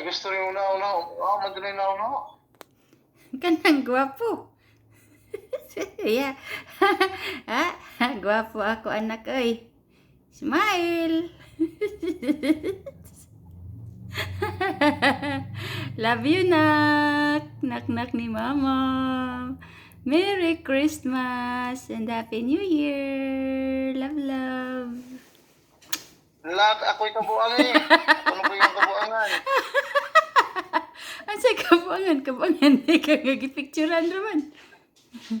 Ay, gusto rin una-una. Ah, madali na una. Kanang gwapo. yeah. ha? Gwapo ako anak oy. Smile. Love you nak. Nak nak ni mama. Merry Christmas and Happy New Year. Love love. Lahat ako yung kabuang eh. Ano ko yung kabuangan? Asa kabuangan kabuangan di ka gagipicturean raman.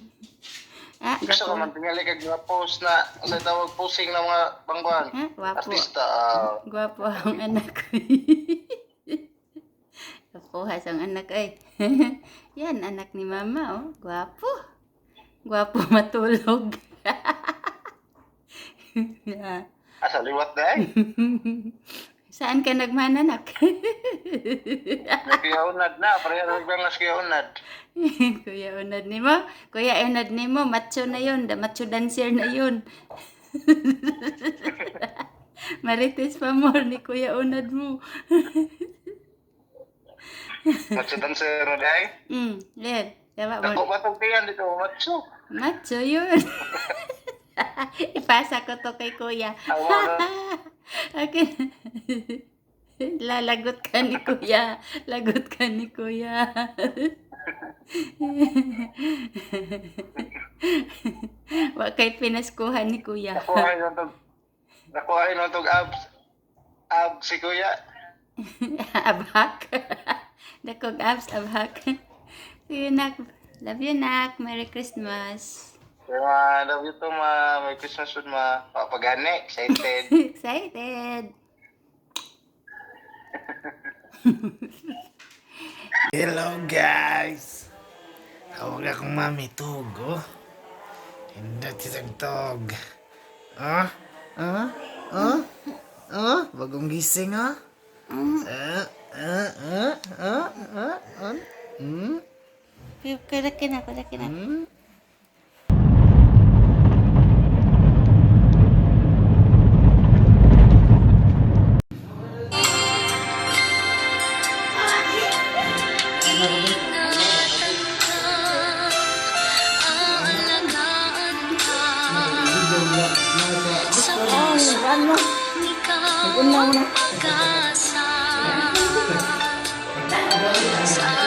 ah, Gusto ko man tingali kag mga post na sa tawag posing ng mga pangkuhan. Ha? Gwapo. Artista. ah, Gwapo ang anak ko. Kapuhas ang anak ay. Yan, anak ni mama, oh. Gwapo. Gwapo matulog. asa liwat na eh. Saan ka nagmananak? Kaya unad na. Pareha na nagbangas kaya unad. Kuya Unad ni mo. Kuya Unad ni mo. Macho na yun. Macho dancer na yun. Marites pa more ni Kuya Unad mo. Matsudan sa ano dahil. Hmm, yan. Diba? Ako matugtiyan dito. Matsu. Macho yun. Ipasa ko to kay kuya. Okay. Lalagot ka ni kuya. Lagot ka ni kuya. Wa kay pinaskuhan ni kuya. Ay nantog. Ako ay nantog abs. Abs si kuya. abhak. Dakog abs abhak. Sige nak. Love you nak. Merry Christmas. Kaya ma, love you to ma. May Christmas food ma. Papagani. Excited. Excited. Hello guys! Tawag akong mami Tug, oh. Hindi titag tog. Ah? Ah? Ah? Ah? Bagong gising, ah? Ah? Ah? Ah? Ah? Ah? Ah? Hmm? Kaya na, kaya na. Hmm? mo. Mag-on na mo na.